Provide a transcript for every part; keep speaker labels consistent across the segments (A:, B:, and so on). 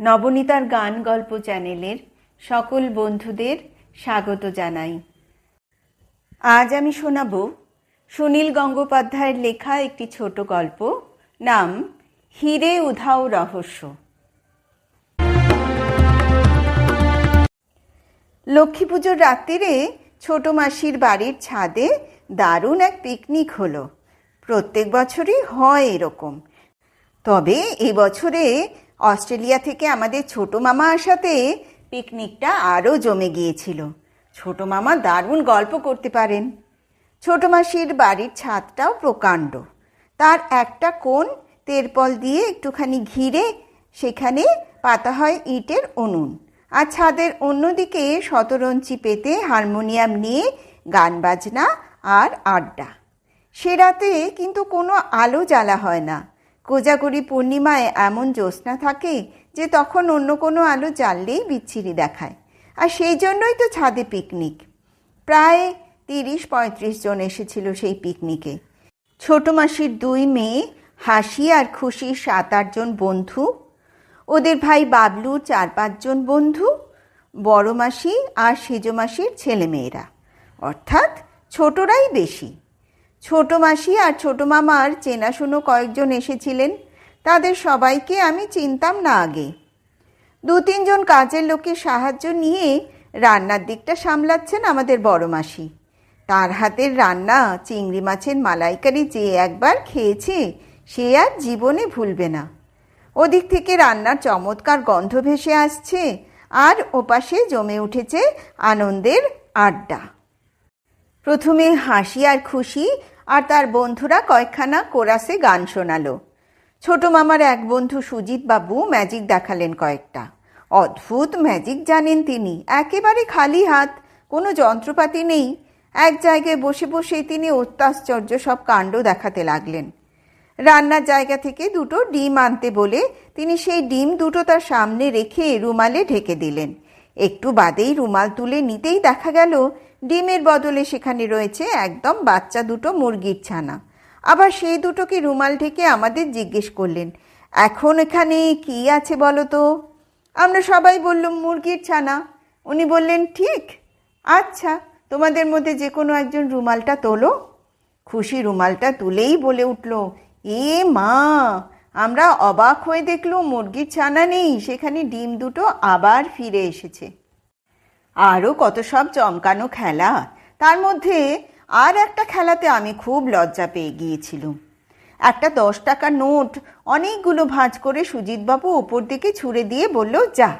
A: নবনীতার গান গল্প চ্যানেলের সকল বন্ধুদের স্বাগত জানাই। আজ আমি শোনাব সুনীল গঙ্গোপাধ্যায়ের লেখা একটি ছোট গল্প, নাম হিরে উধাও রহস্য লক্ষ্মী পুজোর রাত্রিরে ছোট মাসির বাড়ির ছাদে দারুণ এক পিকনিক হলো। প্রত্যেক বছরই হয় এরকম। তবে এবছরে অস্ট্রেলিয়া থেকে আমাদের ছোট মামা আসাতে পিকনিকটা আরও জমে গিয়েছিল। ছোট মামা দারুণ গল্প করতে পারেন। ছোট মাসির বাড়ির ছাদটাও প্রকাণ্ড। তার একটা কোণ তেরপল দিয়ে একটুখানি ঘিরে সেখানে পাতা হয় ইটের উনুন আর ছাদের অন্যদিকে শতরঞ্চি পেতে হারমোনিয়াম নিয়ে গান বাজনা আর আড্ডা। সে রাতে কিন্তু কোনো আলো জ্বালা হয় না। কোজাগরি পূর্ণিমায় এমন জ্যোৎস্না থাকে যে তখন অন্য কোনো আলো জ্বাললেই বিচ্ছিরি দেখায়। আর সেই জন্যই তো ছাদে পিকনিক। প্রায় তিরিশ পঁয়ত্রিশ জন এসেছিল সেই পিকনিকে। ছোট মাসির দুই মেয়ে, হাসি আর খুশি সাত আটজন বন্ধু, ওদের ভাই বাবলু চার পাঁচজন বন্ধু, বড় মাসি আর সেজ মাসির ছেলেমেয়েরা। অর্থাৎ ছোটরাই বেশি। ছোট মাসি আর ছোট মামার চেনাশুনো কয়েকজন এসেছিলেন। তাদের সবাইকে আমি চিনতাম না আগে। দু তিনজন কাজের লোকের সাহায্য নিয়ে রান্নার দিকটা সামলাচ্ছেন আমাদের বড় মাসি। তার হাতের রান্না, চিংড়ি মাছের মালাইকারি যে একবার খেয়েছে, সে আর জীবনে ভুলবে না। ওদিক থেকে রান্নার চমৎকার গন্ধ ভেসে আসছে আর ওপাশে জমে উঠেছে আনন্দের আড্ডা। প্রথমে হাসি আর খুশি, আর তার বন্ধুরা কয়েকখানা কোরাসে গান শোনালো। ছোট মামার এক বন্ধু সুজিত বাবু ম্যাজিক দেখালেন কয়েকটা। অদ্ভুত ম্যাজিক জানেন তিনি। একেবারে খালি হাত, কোনো যন্ত্রপাতি নেই। এক জায়গায় বসে বসে তিনি অত্যাশ্চর্য সব কাণ্ড দেখাতে লাগলেন। রান্নার জায়গা থেকে দুটো ডিম আনতে বলে তিনি সেই ডিম দুটো তার সামনে রেখে রুমালে ঢেকে দিলেন। একটু বাদেই রুমাল তুলে নিতেই দেখা গেল ডিমের বদলে সেখানে রয়েছে একদম বাচ্চা দুটো মুরগির ছানা। আবার সেই দুটোকে রুমাল ঢেকে আমাদের জিজ্ঞেস করলেন, এখন এখানে কি আছে বলো তো? আমরা সবাই বললাম, মুরগির ছানা। উনি বললেন, ঠিক আচ্ছা তোমাদের মধ্যে যে কোনো একজন রুমালটা তোলো। খুশি রুমালটা তুলেই বলে উঠল, এ মা, আমরা অবাক হয়ে দেখল মুরগির ছানা নেই, সেখানে ডিম দুটো আবার ফিরে এসেছে। আরও কত সব চমকানো খেলা। তার মধ্যে আর একটা খেলাতে আমি খুব লজ্জা পেয়ে গিয়েছিলাম। একটা দশ টাকা নোট অনেকগুলো ভাঁজ করে সুজিতবাবু ওপর দিকে ছুঁড়ে দিয়ে বলল, যা।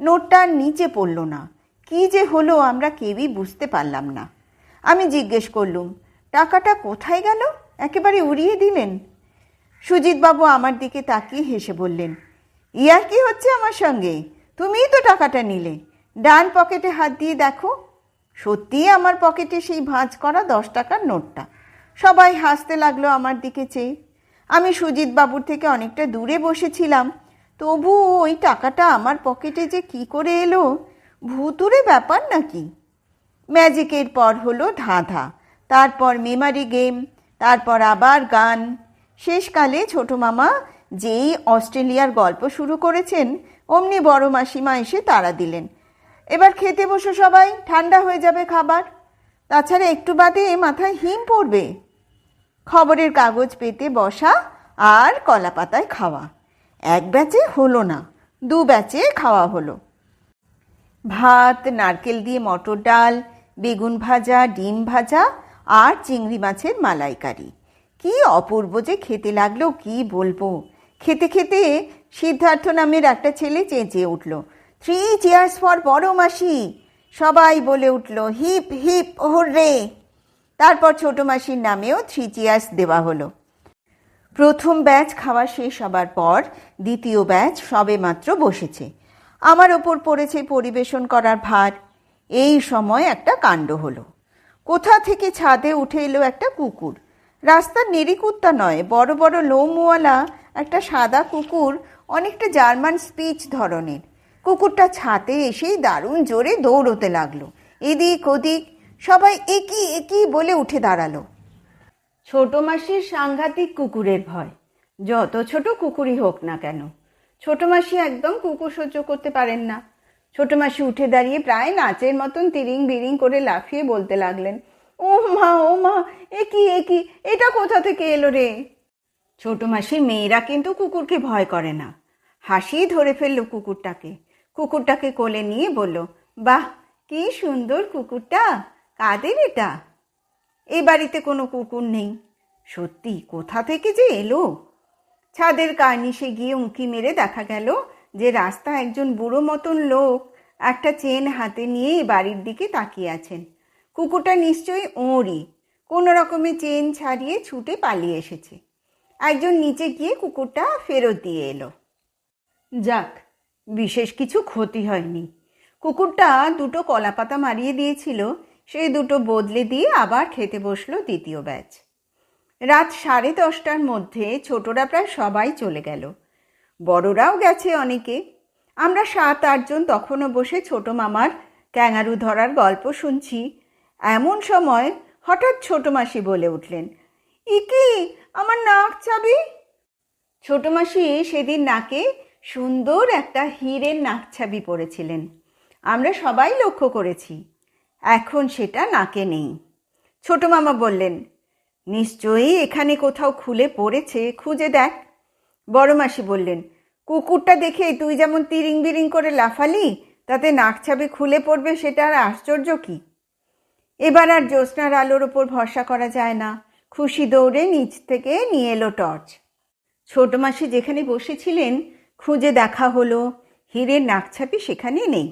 A: নোটটা নিচে পড়ল না। কি যে হলো আমরা কেউই বুঝতে পারলাম না। আমি জিজ্ঞেস করলুম, টাকাটা কোথায় গেল? একেবারে উড়িয়ে দিলেন? সুজিতবাবু আমার দিকে তাকিয়ে হেসে বললেন, ইয়ার কি হচ্ছে আমার সঙ্গে? তুমিই তো টাকাটা নিলে। ডান পকেটে হাত দিয়ে দেখো। সত্যিই আমার পকেটে সেই ভাঁজ করা দশ টাকার নোটটা। সবাই হাসতে লাগল আমার দিকে চেয়ে। আমি সুজিত বাবুর থেকে অনেকটা দূরে বসেছিলাম। তবু ওই টাকাটা আমার পকেটে যে কি করে এলো ভুতুরে ব্যাপার নাকি? ম্যাজিকের পর হলো ধাঁধা। তারপর মেমারি গেম তারপর আবার গান। শেষকালে ছোট মামা যেই অস্ট্রেলিয়ার গল্প শুরু করেছেন, অমনি বড় মাসিমা এসে তাড়া দিলেন। এবার খেতে বসো সবাই, ঠান্ডা হয়ে যাবে খাবার। তাছাড়া একটু বাদে মাথায় হিম পড়বে। খবরের কাগজ পেতে বসা আর কলা পাতায় খাওয়া। এক ব্যাচে হলো না, দু ব্যাচে খাওয়া হলো। ভাত, নারকেল দিয়ে মটর ডাল, বেগুন ভাজা, ডিম ভাজা আর চিংড়ি মাছের মালাইকারি। কি অপূর্ব যে খেতে লাগল, কি বলব? খেতে খেতে সিদ্ধার্থ নামের একটা ছেলে চেঁচিয়ে উঠল। থ্রি চেয়ার্স ফর বড় মাসি। সবাই বলে উঠল, হিপ হিপ রে তারপর ছোট মাসির নামেও থ্রি চেয়ার্স দেওয়া হলো। প্রথম ব্যাচ খাওয়া শেষ হবার পর দ্বিতীয় ব্যাচ সবে মাত্র বসেছে। আমার ওপর পড়েছে পরিবেশন করার ভার। এই সময় একটা কাণ্ড হলো। কোথা থেকে ছাদে উঠে এলো একটা কুকুর। রাস্তার নেড়িকুত্তা নয়, বড় বড় লোমওয়ালা একটা সাদা কুকুর, অনেকটা জার্মান স্পিচ ধরনের। কুকুরটা ছাতে এসেই দারুণ জোরে দৌড়তে লাগল। এদিক ওদিক সবাই একই একই বলে উঠে দাঁড়াল। ছোট মাসির সাংঘাতিক কুকুরের ভয়। যত ছোট কুকুরই হোক না কেন, ছোট মাসি একদম কুকুর সহ্য করতে পারেন না। ছোট মাসি উঠে দাঁড়িয়ে প্রায় নাচের মতন তিরিং বিরিং করে লাফিয়ে বলতে লাগলেন, ও মা ও মা এ কি এ কি এটা কোথা থেকে এলো রে? ছোট মাসির মেয়েরা কিন্তু কুকুরকে ভয় করে না। হাসি ধরে ফেলল কুকুরটাকে। কুকুরটাকে কোলে নিয়ে বলল, বাহ, কি সুন্দর কুকুরটা। কাদের এটা? এ বাড়িতে কোনো কুকুর নেই। সত্যি, কোথা থেকে যে এলো? ছাদের কার্নিশে গিয়ে উঁকি মেরে দেখা গেল যে রাস্তা একজন বুড়ো মতন লোক একটা চেন হাতে নিয়ে বাড়ির দিকে তাকিয়ে আছেন। কুকুরটা নিশ্চয়ই ওঁরই। কোনো রকমে চেন ছাড়িয়ে ছুটে পালিয়ে এসেছে। একজন নিচে গিয়ে কুকুরটা ফেরত দিয়ে এলো। যাক বিশেষ কিছু ক্ষতি হয়নি। কুকুরটা দুটো কলাপাতা মারিয়ে দিয়েছিল, সেই দুটো বদলে দিয়ে আবার খেতে বসল দ্বিতীয় ব্যাচ। রাত সাড়ে দশটার মধ্যে ছোটরা প্রায় সবাই চলে গেল। বড়রাও গেছে অনেকে। আমরা সাত আটজন তখনও বসে ছোট মামার ক্যাঙারু ধরার গল্প শুনছি। এমন সময় হঠাৎ ছোট মাসি বলে উঠলেন, ইকি, আমার নাক চাবি? ছোট মাসি সেদিন নাকে সুন্দর একটা হীরের নাকছাবি পরেছিলেন আমরা সবাই লক্ষ্য করেছি। এখন সেটা নাকে নেই। ছোট মামা বললেন, নিশ্চয়ই এখানে কোথাও খুলে পড়েছে, খুঁজে দেখ। বড় মাসি বললেন, কুকুরটা দেখে তুই যেমন তিরিং বিরিং করে লাফালি, তাতে নাকছাবি খুলে পড়বে সেটা আর আশ্চর্য কি? এবার আর জ্যোৎস্নার আলোর ওপর ভরসা করা যায় না। খুশি দৌড়ে নিচ থেকে নিয়ে এলো টর্চ। ছোট মাসি যেখানে বসেছিলেন খুঁজে দেখা হলো, হীরের নাকছাপি সেখানে নেই।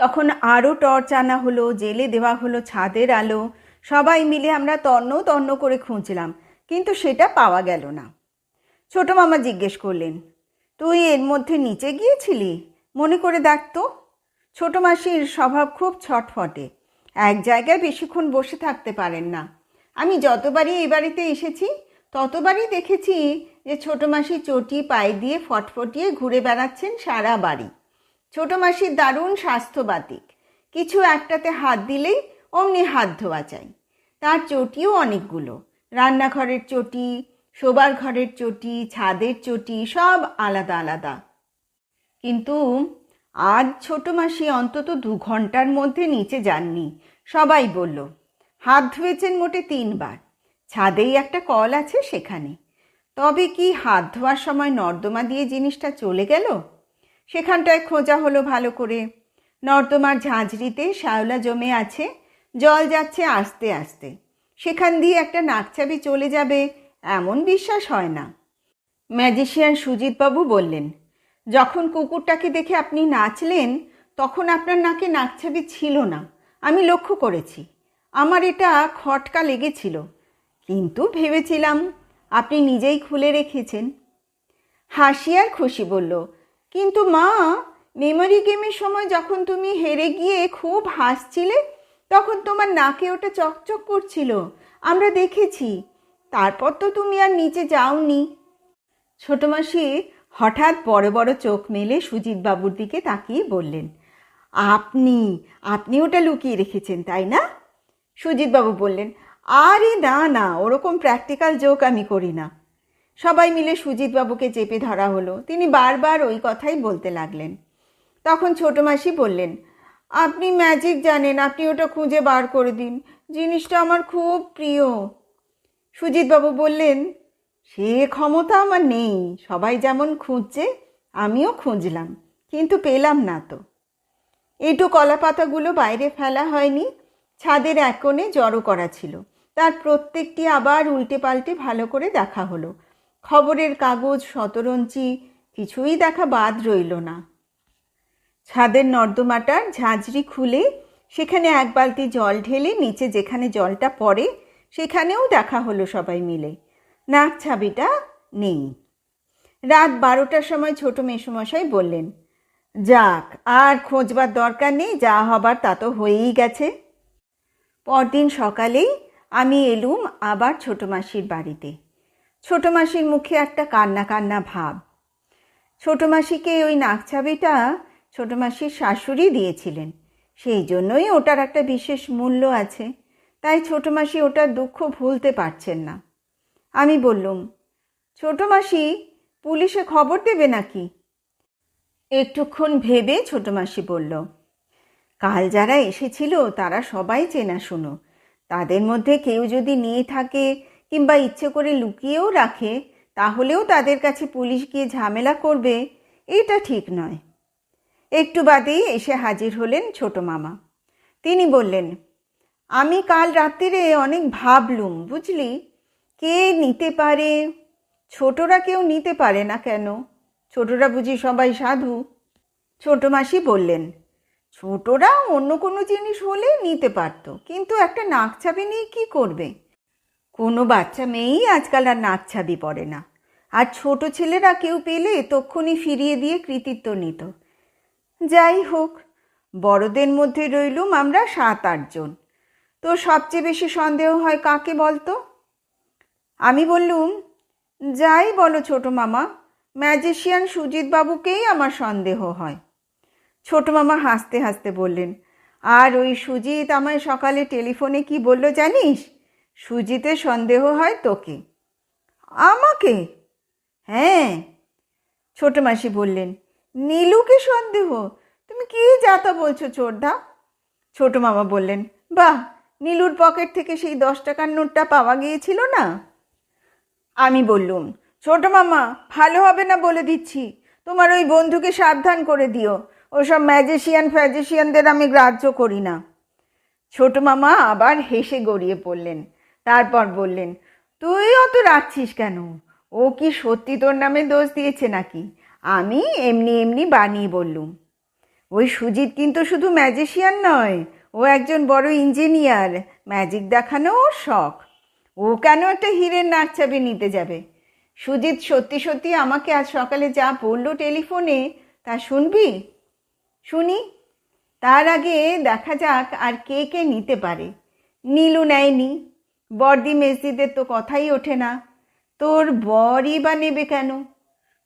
A: তখন আরও টর্চ আনা হলো, জেলে দেওয়া হলো ছাদের আলো, সবাই মিলে আমরা তন্ন তন্ন করে খুঁজলাম, কিন্তু সেটা পাওয়া গেল না। ছোট মামা জিজ্ঞেস করলেন, তুই এর মধ্যে নিচে গিয়েছিলি? মনে করে দেখ তো ছোট মাসির স্বভাব খুব ছটফটে, এক জায়গায় বেশিক্ষণ বসে থাকতে পারেন না। আমি যতবারই এই বাড়িতে এসেছি, ততবারই দেখেছি যে ছোট মাসি চটি পায়ে দিয়ে ফটফটিয়ে ঘুরে বেড়াচ্ছেন সারা বাড়ি। ছোট মাসির দারুণ স্বাস্থ্যবাতিক কিছু একটাতে হাত দিলেই অমনি হাত ধোয়া চাই তার চটিও অনেকগুলো। রান্নাঘরের চটি, শোবার ঘরের চটি, ছাদের চটি, সব আলাদা আলাদা। কিন্তু আজ ছোট মাসি অন্তত দু ঘণ্টার মধ্যে নিচে যাননি। সবাই বলল, হাত ধুয়েছেন মোটে তিনবার। ছাদেই একটা কল আছে সেখানে। তবে কি হাত ধোয়ার সময় নর্দমা দিয়ে জিনিসটা চলে গেল? সেখানটায় খোঁজা হলো ভালো করে। নর্দমার ঝাঁঝরিতে শ্যাওলা জমে আছে, জল যাচ্ছে আস্তে আস্তে। সেখান দিয়ে একটা নাকচাবি চলে যাবে, এমন বিশ্বাস হয় না। ম্যাজিশিয়ান সুজিতবাবু বললেন, যখন কুকুরটাকে দেখে আপনি নাচলেন, তখন আপনার নাকে নাকছাবি ছিল না। আমি লক্ষ্য করেছি। আমার এটা খটকা লেগেছিল। কিন্তু ভেবেছিলাম আপনি নিজেই খুলে রেখেছেন। হাসি আর খুশি বলল, কিন্তু মা মেমোরি গেমের সময় যখন তুমি হেরে গিয়ে খুব হাসছিলে, তখন তোমার নাকে ওটা চকচক করছিল। আমরা দেখেছি। তারপর তো তুমি আর নিচে যাওনি ছোট মাসি হঠাৎ বড় বড় চোখ মেলে সুজিত বাবুর দিকে তাকিয়ে বললেন, আপনি আপনি ওটা লুকিয়ে রেখেছেন, তাই না সুজিতবাবু বললেন আরে না না, ওরকম প্র্যাকটিক্যাল জোক আমি করি না। সবাই মিলে সুজিতবাবুকে চেপে ধরা হলো। তিনি বারবার ওই কথাই বলতে লাগলেন। তখন ছোট মাসি বললেন, আপনি ম্যাজিক জানেন, আপনি ওটা খুঁজে বার করে দিন। জিনিসটা আমার খুব প্রিয়। সুজিতবাবু বললেন, সে ক্ষমতা আমার নেই। সবাই যেমন খুঁজছে, আমিও খুঁজলাম, কিন্তু পেলাম না তো। এটু কলা পাতাগুলো বাইরে ফেলা হয়নি, ছাদের এক কোণে জড়ো করা ছিল। তার প্রত্যেকটি আবার উল্টে পাল্টে ভালো করে দেখা হলো। খবরের কাগজ শতরঞ্চি কিছুই দেখা বাদ রইল না। ছাদের নর্দমাটার ঝাঁঝরি খুলে সেখানে এক বালতি জল ঢেলে নিচে যেখানে জলটা পড়ে, সেখানেও দেখা হলো সবাই মিলে। নাক ছাবিটা নেই। রাত বারোটার সময় ছোট মেসোমশাই বললেন, যাক, আর খোঁজবার দরকার নেই, যা হবার তা তো হয়েই গেছে। পরদিন সকালেই আমি এলুম আবার ছোট মাসির বাড়িতে। ছোট মাসির মুখে একটা কান্না কান্না ভাব। ছোট মাসিকে ওই নাকছাবিটা ছোট মাসির শাশুড়ি দিয়েছিলেন। সেই জন্যই ওটার একটা বিশেষ মূল্য আছে। তাই ছোট মাসি ওটার দুঃখ ভুলতে পারছেন না। আমি বললুম, ছোট মাসি, পুলিশে খবর দেবে নাকি? একটুক্ষণ ভেবে ছোট মাসি বলল, কাল যারা এসেছিল তারা সবাই চেনাশুনো তাদের মধ্যে কেউ যদি নিয়ে থাকে কিংবা ইচ্ছে করে লুকিয়েও রাখে, তাহলেও তাদের কাছে পুলিশ গিয়ে ঝামেলা করবে, এটা ঠিক নয়। একটু বাদেই এসে হাজির হলেন ছোট মামা। তিনি বললেন, আমি কাল রাত্রিরে অনেক ভাবলুম, বুঝলি? কে নিতে পারে? ছোটরা কেউ নিতে পারে না কেন? ছোটরা বুঝি সবাই সাধু? ছোট মাসি বললেন ছোটরা অন্য কোনো জিনিস হলে নিতে পারতো, কিন্তু একটা নাক ছাবি নিয়ে কী করবে? কোনো বাচ্চা মেয়েই আজকাল আর নাক ছাবি পড়ে না। আর ছোট ছেলেরা কেউ পেলে তক্ষুনি ফিরিয়ে দিয়ে কৃতিত্ব নিত। যাই হোক, বড়দের মধ্যে রইলুম আমরা সাত আটজন তো সবচেয়ে বেশি সন্দেহ হয় কাকে বলতো? আমি বললুম, যাই বলো ছোট মামা, ম্যাজিশিয়ান সুজিত বাবুকেই আমার সন্দেহ হয়। ছোট মামা হাসতে হাসতে বললেন, আর ওই সুজিত আমায় সকালে টেলিফোনে কি বলল জানিস? সুজিতের সন্দেহ হয় তোকে। আমাকে? হ্যাঁ। ছোট মাসি বললেন, নীলুকে সন্দেহ? তুমি কি যাতা বলছো চোরদা ছোট মামা বললেন, বাহ, নীলুর পকেট থেকে সেই দশ টাকার নোটটা পাওয়া গিয়েছিল না? আমি বললুম, ছোট মামা, ভালো হবে না বলে দিচ্ছি। তোমার ওই বন্ধুকে সাবধান করে দিও। ওসব ম্যাজিশিয়ান ফ্যাজিশিয়ানদের আমি গ্রাহ্য করি না। ছোট মামা আবার হেসে গড়িয়ে পড়লেন। তারপর বললেন, তুই অত রাখছিস কেন? ও কি সত্যি তোর নামে দোষ দিয়েছে নাকি? আমি এমনি এমনি বানিয়ে বললুম। ওই সুজিত কিন্তু শুধু ম্যাজিশিয়ান নয়, ও একজন বড় ইঞ্জিনিয়ার ম্যাজিক দেখানো ওর শখ। ও কেন একটা হীরের নাক চাবি নিতে যাবে? সুজিত সত্যি সত্যি আমাকে আজ সকালে যা বলল টেলিফোনে, তা শুনবি? শুনি, তার আগে দেখা যাক আর কে কে নিতে পারে। নীলু নেয়নি। বর্দি মেজদিদের তো কথাই ওঠে না। তোর বরই বা নেবে কেন?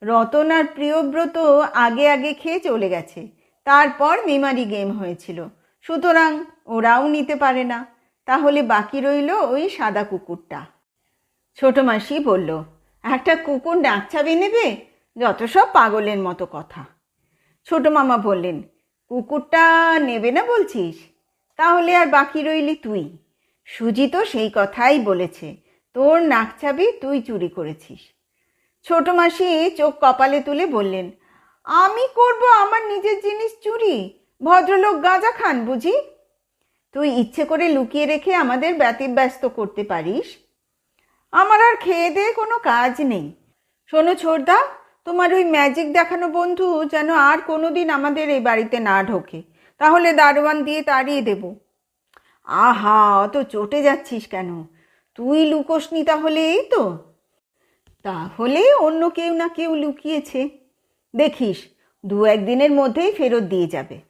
A: রতন আর প্রিয়ব্রত আগে আগে খেয়ে চলে গেছে। তারপর মেমারি গেম হয়েছিল। সুতরাং ওরাও নিতে পারে না। তাহলে বাকি রইল ওই সাদা কুকুরটা। ছোট মাসি বলল, একটা কুকুর ডাকছাবি নেবে? যত সব পাগলের মতো কথা। ছোট মামা বললেন, কুকুরটা নেবে না বলছিস? তাহলে আর বাকি রইলি তুই। সুজি তো সেই কথাই বলেছে, তোর নাকছাবি তুই চুরি করেছিস। ছোট মাসি চোখ কপালে তুলে বললেন, আমি করব আমার নিজের জিনিস চুরি? ভদ্রলোক গাঁজা খান বুঝি? তুই ইচ্ছে করে লুকিয়ে রেখে আমাদের ব্যতিব্যস্ত করতে পারিস? আমার আর খেয়ে দেয়ে কোনো কাজ নেই। শোনো ছোটদা তোমার ওই ম্যাজিক দেখানো বন্ধু যেন আর কোনো দিন আমাদের এই বাড়িতে না ঢোকে। তাহলে দারোয়ান দিয়ে তাড়িয়ে দেব। আহা, অত চটে যাচ্ছিস কেন? তুই লুকোসনি তাহলে এই তো? তাহলে অন্য কেউ না কেউ লুকিয়েছে। দেখিস, দু একদিনের মধ্যেই ফেরত দিয়ে যাবে।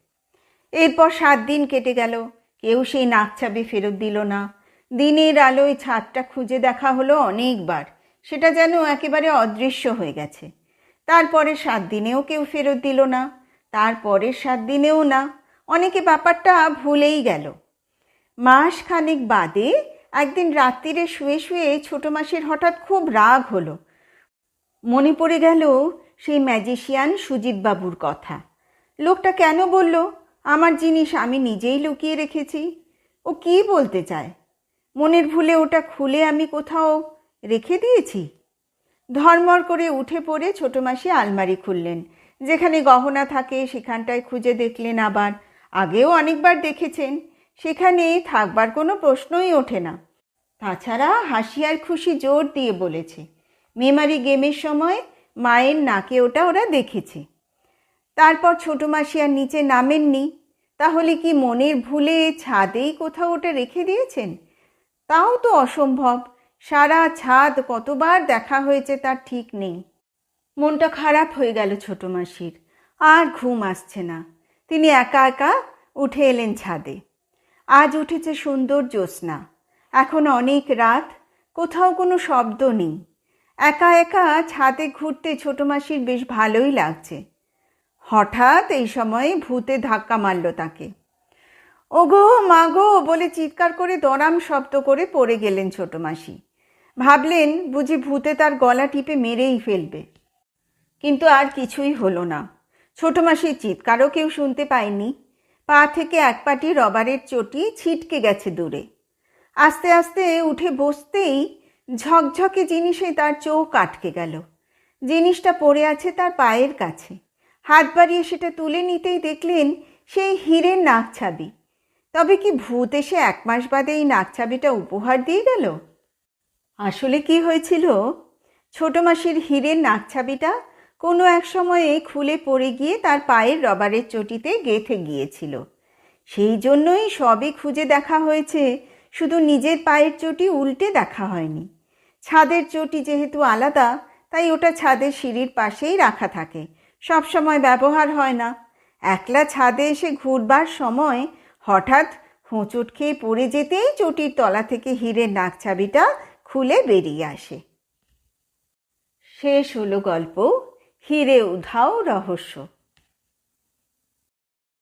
A: এরপর সাত দিন কেটে গেল। কেউ সেই নাক চাবি ফেরত দিল না। দিনের আলোয় ছাদটা খুঁজে দেখা হলো অনেকবার। সেটা যেন একেবারে অদৃশ্য হয়ে গেছে। তারপরে সাত দিনেও কেউ ফেরত দিল না তারপরের সাত দিনেও না। অনেকে ব্যাপারটা ভুলেই গেল। মাস খানেক বাদে একদিন রাত্রিরে শুয়ে শুয়ে ছোট মাসির হঠাৎ খুব রাগ হলো। মনে পড়ে গেল সেই ম্যাজিশিয়ান সুজিত বাবুর কথা। লোকটা কেন বলল, আমার জিনিস আমি নিজেই লুকিয়ে রেখেছি। ও কি বলতে চায়? মনের ভুলে ওটা খুলে আমি কোথাও রেখে দিয়েছি? ধর্মর করে উঠে পড়ে ছোট মাসি আলমারি খুললেন। যেখানে গহনা থাকে, সেখানটায় খুঁজে দেখলেন আবার। আগেও অনেকবার দেখেছেন, সেখানে থাকবার কোনো প্রশ্নই ওঠে না। তাছাড়া হাসি আর খুশি জোর দিয়ে বলেছে, মেমারি গেমের সময় মায়ের নাকে ওটা ওরা দেখেছে। তারপর ছোট মাসি আর নিচে নামেননি, তাহলে কি মনের ভুলে ছাদেই কোথাও ওটা রেখে দিয়েছেন? তাও তো অসম্ভব। সারা ছাদ কতবার দেখা হয়েছে তার ঠিক নেই। মনটা খারাপ হয়ে গেল ছোট মাসির। আর ঘুম আসছে না। তিনি একা একা উঠে এলেন ছাদে। আজ উঠেছে সুন্দর জ্যোৎস্না। এখন অনেক রাত, কোথাও কোনো শব্দ নেই। একা একা ছাদে ঘুরতে ছোট মাসির বেশ ভালোই লাগছে। হঠাৎ এই সময়ে ভূতে ধাক্কা মারল তাকে। ওগো মাগো বলে চিৎকার করে দরাম শব্দ করে পড়ে গেলেন ছোট মাসি। ভাবলেন বুঝি ভূতে তার গলা টিপে মেরেই ফেলবে। কিন্তু আর কিছুই হলো না। ছোট মাসির চিৎকারও কেউ শুনতে পায়নি। পা থেকে এক পাটি রবারের চটি ছিটকে গেছে দূরে। আস্তে আস্তে উঠে বসতেই ঝকঝকে জিনিসে তার চোখ আটকে গেল। জিনিসটা পড়ে আছে তার পায়ের কাছে। হাত বাড়িয়ে সেটা তুলে নিতেই দেখলেন সেই হীরের নাকছাবি। তবে কি ভূত এসে এক মাস বাদে এই নাকছাবিটা উপহার দিয়ে গেল? আসলে কি হয়েছিল? ছোট মাসির হীরের নাকছাবিটা কোনো এক সময়ে খুলে পড়ে গিয়ে তার পায়ের রবারের চটিতে গেঁথে গিয়েছিল। সেই জন্যই সবে খুঁজে দেখা হয়েছে, শুধু নিজের পায়ের চটি উল্টে দেখা হয়নি। ছাদের চটি যেহেতু আলাদা, তাই ওটা ছাদের সিঁড়ির পাশেই রাখা থাকে। সব সময় ব্যবহার হয় না। একলা ছাদে এসে ঘুরবার সময় হঠাৎ হোঁচট খেয়ে পড়ে যেতেই চটির তলা থেকে হীরের নাকছাবিটা খুলে বেরিয়ে আসে। শেষ হলো গল্প হিরে উধাও রহস্য।